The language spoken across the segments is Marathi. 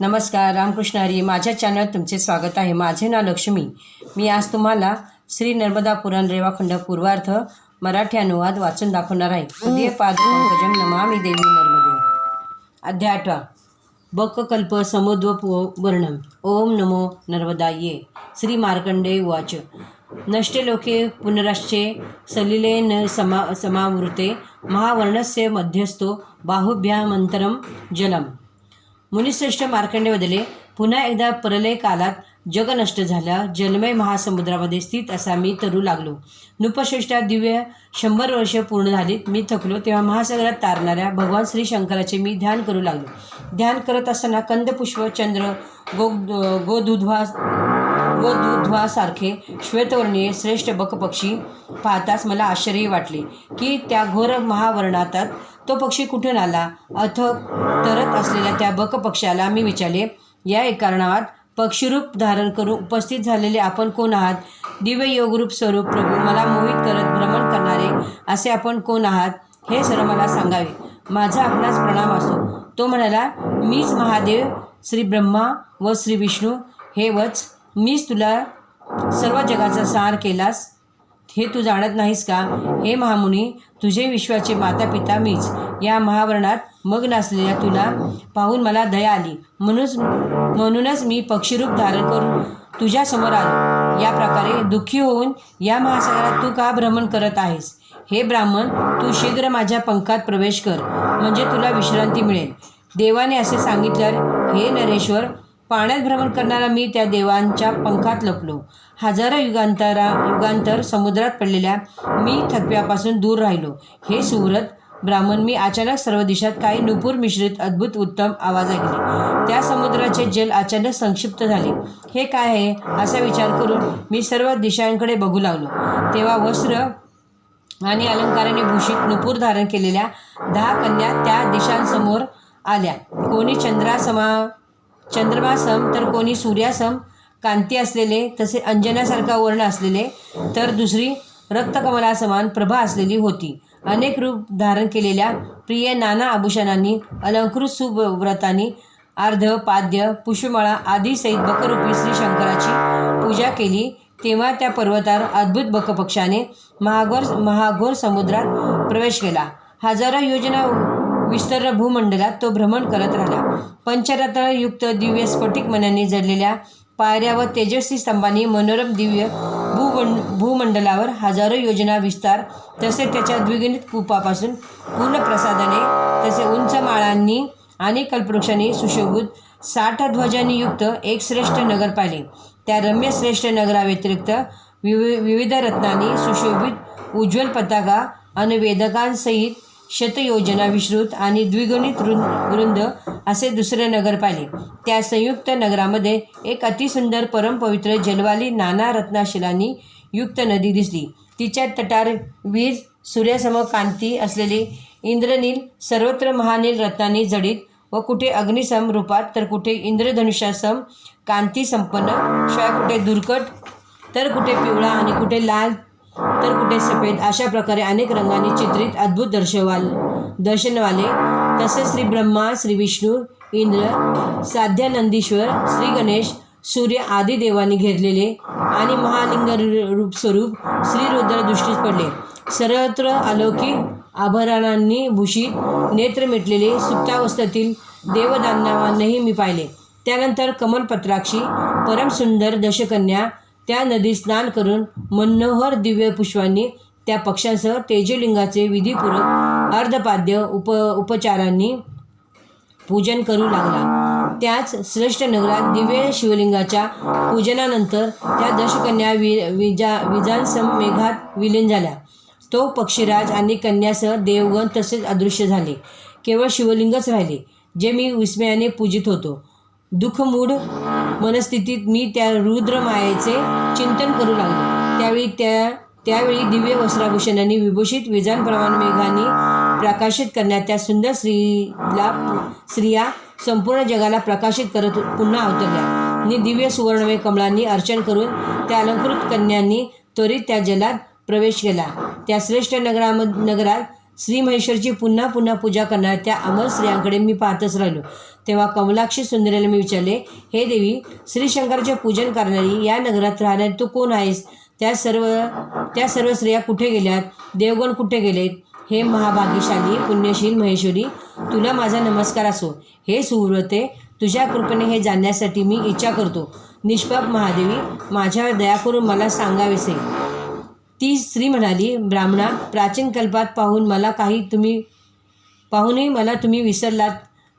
नमस्कार रामकृष्ण हरी. माझ्या चॅनल तुमचे स्वागत आहे. माझे नाव लक्ष्मी. मी आज तुम्हाला श्री नर्मदा पुराण रेवाखंड पूर्वार्थ मराठी अनुवाद वाचून दाखवणार आहे. उदय पाद पंकजम नमामि देवी नर्मदे. अध्याय आठवा. बककल्प समुद्व पो- वर्णम. ओम नमो नर्मदा ये श्री मार्कंडे वाच नष्टे लोके पुनरश्चे सलिले न समा समावृते. महावर्णस्य मध्यस्थो बाहुभ्यामंतरम जलम. मुनिश्रेष्ठ मार्कंडे बदले पुन्हा एकदा प्रलय कालात जग नष्ट झालं जलमय महासमुद्रामध्ये स्थित असा मी तरू लागलो. नृपश्रेष्ठा दिव्य शंभर वर्ष पूर्ण झालीत. मी थकलो तेव्हा महासागरात तारणाऱ्या भगवान श्री शंकराचे मी ध्यान करू लागलो. ध्यान करत असताना कंदपुष्प चंद्र गो गोदुध्वा व दुध्वासारखे श्वेतवर्णीय श्रेष्ठ बकपक्षी पाहताच मला आश्चर्य वाटले की त्या घोर महावर्णातात तो पक्षी कुठून आला? अथक तरत असलेल्या त्या बकपक्षाला मी विचारले या एक कारणात पक्षीरूप धारण करून उपस्थित झालेले आपण कोण आहात? दिव्य योगरूप स्वरूप प्रभू मला मोहित करत भ्रमण करणारे असे आपण कोण आहात हे सर्व मला सांगावे. माझा आपणास प्रणाम असो. तो म्हणाला मीच महादेव श्री ब्रह्मा व श्री विष्णू हे वच मीच तुला सर्व जगाचा सार केलास. हे तू जाणत नाहीस का? हे महामुनी तुझे विश्वाचे माता पिता मीच. या महावरणात मग्न असलेल्या तुला पाहून मला दया आली. म्हणूनच म्हणूनच मी पक्षीरूप धारण करून तुझ्यासमोर आलो. या प्रकारे दुःखी होऊन या महासागरात तू का भ्रमण करत आहेस? हे ब्राह्मण तू शीघ्र माझ्या पंखात प्रवेश कर. म्हणजे तुला विश्रांती मिळेल. देवाने असे सांगितल्यावर हे नरेश्वर पाण्यात भ्रमण करणारा मी त्या देवांच्या पंखात लपलो. हजारो युगांतरा युगांतर समुद्रात पडलेल्या मी थकव्यापासून दूर राहिलो. हे सुव्रत ब्राह्मण मी अचानक सर्व दिशात काही नुपूर मिश्रित अद्भुत उत्तम आवाज ऐकले. त्या समुद्राचे जल अचानक संक्षिप्त झाले. हे काय आहे? असा विचार करून मी सर्व दिशांकडे बघू लागलो. तेव्हा वस्त्र आणि अलंकाराने भूषित नुपूर धारण केलेल्या दहा कन्या त्या दिशांसमोर आल्या. कोणी चंद्रासमा चंद्रमासम तर कोणी सूर्यासम कांती असलेले तसे अंजनासारखा वर्ण असलेले तर दुसरी रक्तकमलासमान प्रभा असलेली होती. अनेक रूप धारण केलेल्या प्रिय नाना आभूषणांनी अलंकृत सुव्रतांनी अर्ध पाद्य पुष्पमाळा आदी सहित बकरूपी श्री शंकराची पूजा केली. तेव्हा त्या पर्वतावर अद्भुत बकपक्षाने महाघोर महाघोर समुद्रात प्रवेश केला. हजारो योजना विस्तर भूमंडलात तो भ्रमण करत राहिला. पंचरत्नयुक्त दिव्य स्फटिक मनाने जडलेल्या पायऱ्या व तेजस्वी स्तंभांनी मनोरम दिव्य भूमं भूमंडलावर हजारो योजना विस्तार तसे त्याच्या द्विगुणित कूपापासून पूर्ण प्रसादाने तसे उंच माळांनी आणि कल्पवृक्षांनी सुशोभित साठ ध्वजांनी युक्त एक श्रेष्ठ नगर पाहिले. त्या रम्य श्रेष्ठ नगराव्यतिरिक्त विवि विविध रत्नांनी सुशोभित उज्ज्वल पताका आणि वेदकांसहित शतयोजना विश्रुत आणि द्विगुणित वृंद असे दुसरे नगर पाहिले. त्या संयुक्त नगरामध्ये एक अतिसुंदर परमपवित्र जलवाली नाना रत्नाशिलांनी युक्त नदी दिसली. तिच्या तटार वीज सूर्यासम कांती असलेली इंद्रनील सर्वत्र महानील रत्नांनी जडित व कुठे अग्निसम रूपात तर कुठे इंद्रधनुष्यासम कांती संपन्न शिवाय कुठे दुर्कट तर कुठे पिवळा आणि कुठे लाल तर कुठे सफेद? अशा प्रकारे अनेक रंगांनी चित्रित अद्भुत दर्शवाल दर्शनवाले तसेच श्री ब्रह्मा श्री विष्णू इंद्र साध्यानंदीश्वर श्री गणेश सूर्य आदी देवांनी घेरलेले आणि महालिंग रूप स्वरूप श्री रुद्र दृष्टीस पडले. सर्वत्र अलौकिक आभरणांनी भूषित नेत्र मिटलेले सुप्तावस्थेतील देवदानवांनाही मी पाहिले. त्यानंतर कमलपत्राक्षी परमसुंदर दशकन्या त्या नदीत स्नान करून मनोहर दिव्य पुष्पांनी त्या पक्षांसह तेजलिंगाचे विधीपूर्वक अर्धपाद्य उप उपचारांनी पूजन करू लागला. त्याच श्रेष्ठ नगरात दिव्य शिवलिंगाच्या पूजनानंतर त्या दशकन्या वि विजा विजांसम मेघात विलीन झाल्या. तो पक्षीराज आणि कन्यासह देवगण तसेच अदृश्य झाले. केवळ शिवलिंगच राहिले जे मी विस्मयाने पूजित होतो. दुःखमूढ मनस्थितीत मी त्या रुद्रमायेचे चिंतन करू लागलो. त्यावेळी त्या त्यावेळी दिव्य वस्त्राभूषणांनी विभूषित विजानप्रमाण मेघांनी प्रकाशित करण्यात त्या सुंदर स्त्रीला स्त्रिया संपूर्ण जगाला प्रकाशित करत पुन्हा अवतरल्या. आणि दिव्य सुवर्णमय कमळांनी अर्चन करून त्या अलंकृत कन्यांनी त्वरित त्या जलात प्रवेश केला. त्या श्रेष्ठ नगराम नगरात श्री महेश्वरची पुन्हा पुन्हा पूजा करणाऱ्या त्या अमर स्त्रियांकडे मी पाहतच राहिलो. तेव्हा कमलाक्षी सुंदरेला मी विचारले हे देवी श्रीशंकरचे पूजन करणारी या नगरात राहणारी तू कोण आहेस? त्या सर्व त्या सर्व स्त्रिया कुठे गेल्यात? देवगण कुठे गेलेत? हे महाभाग्यशाली पुण्यशील महेश्वरी तुला माझा नमस्कार असो. हे सुव्रते तुझ्या कृपेने हे जाणण्यासाठी मी इच्छा करतो. निष्पाप महादेवी माझ्यावर दया करून मला सांगावेसे. ती स्त्री म्हणाली ब्राह्मणा प्राचीन कल्पात पाहून मला काही तुम्ही पाहूनही मला तुम्ही विसरलात.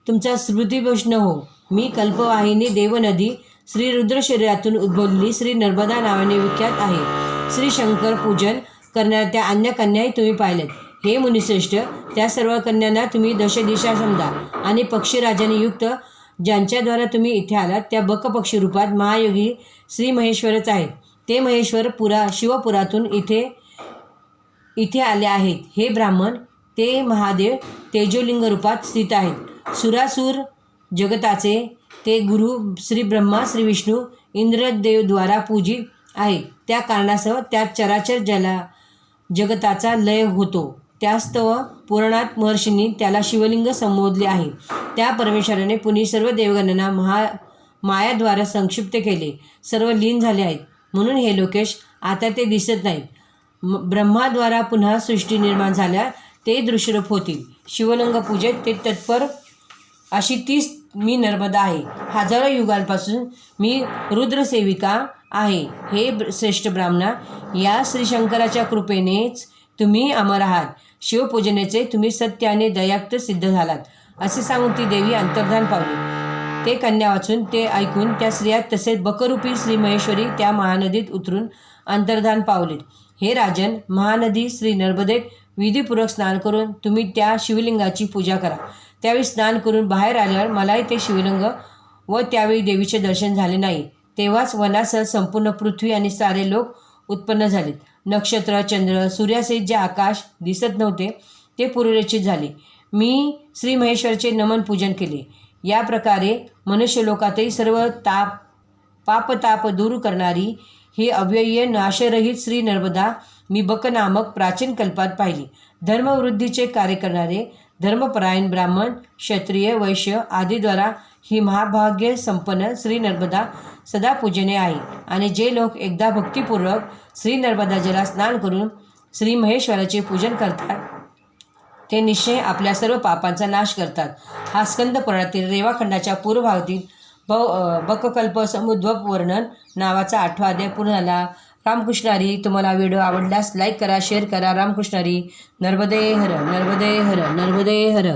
तुमचा स्मृतिभोष्ण हो. मी कल्पवाहिनी देवनदी श्री रुद्र शरीरातून उद्भवलेली श्री नर्मदा नावाने विख्यात आहे. श्री शंकर पूजन करणाऱ्या त्या अन्य कन्याही तुम्ही पाहिल्यात हे मुनिश्रेष्ठ त्या सर्व कन्यांना तुम्ही दशदिशा समजा आणि पक्षीराजाने युक्त ज्यांच्याद्वारा तुम्ही इथे आलात त्या बकपक्षी रूपात महायोगी श्री महेश्वरच आहेत. ते महेश्वर पुरा शिवपुरातून इथे इथे आले आहेत. हे ब्राह्मण ते महादेव तेजोलिंग रूपात स्थित आहेत. सुरासूर जगताचे ते गुरु श्री ब्रह्मा श्री विष्णू इंद्रदेवद्वारा पूजित आहेत. त्या कारणासह त्या चराचर जला जगताचा लय होतो. त्यास्तव पुराणात महर्षींनी त्याला शिवलिंग संबोधले आहे. त्या परमेश्वराने पुणे सर्व देवगणांना महा मायाद्वारा संक्षिप्त केले. सर्व लीन झाले आहेत. म्हणून हे लोकेश आता ते दिसत नाहीत. म- ब्रह्माद्वारा पुन्हा सृष्टी निर्माण झाल्या ते दृश्यरूप होतील. शिवलिंग पूजेत ते तत्पर अशी तीच मी नर्मदा आहे. हजारो युगांपासून मी रुद्रसेविका आहे. हे श्रेष्ठ ब्राह्मणा या श्री शंकराच्या कृपेनेच तुम्ही अमर आहात. शिवपूजनेचे तुम्ही सत्य आणि दयाक्त सिद्ध झालात असे सांगून ती देवी अंतर्धान पावली. ते कन्या वाचून ते ऐकून त्या स्त्रिया तसेच बकरूपी श्री महेश्वरी त्या महानदीत उतरून अंतर्धान पावलीत. हे राजन महानदी श्री नर्मदेत विधीपूर्वक स्नान करून तुम्ही त्या शिवलिंगाची पूजा करा. त्यावेळी स्नान करून बाहेर आल्यावर मलाही ते शिवलिंग व त्यावेळी देवीचे दर्शन झाले नाही. तेव्हाच वनासह संपूर्ण पृथ्वी आणि सारे लोक उत्पन्न झालेत. नक्षत्र चंद्र सूर्यासहित जे आकाश दिसत नव्हते ते पुरुरचित झाले. मी श्री महेश्वरचे नमन पूजन केले. या प्रकारे मनुष्यलोकातही सर्व ताप पापताप दूर करणारी ही अव्यय नाशरहित श्री नर्मदा मी बक नामक प्राचीन कल्पात पाहिली. धर्मवृद्धीचे कार्य करणारे धर्मपरायण ब्राह्मण क्षत्रिय वैश्य आदीद्वारा ही महाभाग्य संपन्न श्री नर्मदा सदा पूजने आहे आणि जे लोक एकदा भक्तिपूर्वक श्री नर्मदा जला स्नान करून श्री महेश्वराचे पूजन करतात ते निश्चय आपल्या सर्व पापांचा नाश करतात. हा स्कंद पुराणातील रेवाखंडाच्या पूर्वभागातील ब बककल्प समुद्भव वर्णन नावाचा आठवा अध्याय पूर्ण झाला. रामकृष्णारी तुम्हाला व्हिडिओ आवडल्यास लाईक करा शेअर करा. रामकृष्णारी नर्मदे हर नर्मदे हर नर्मदे हर.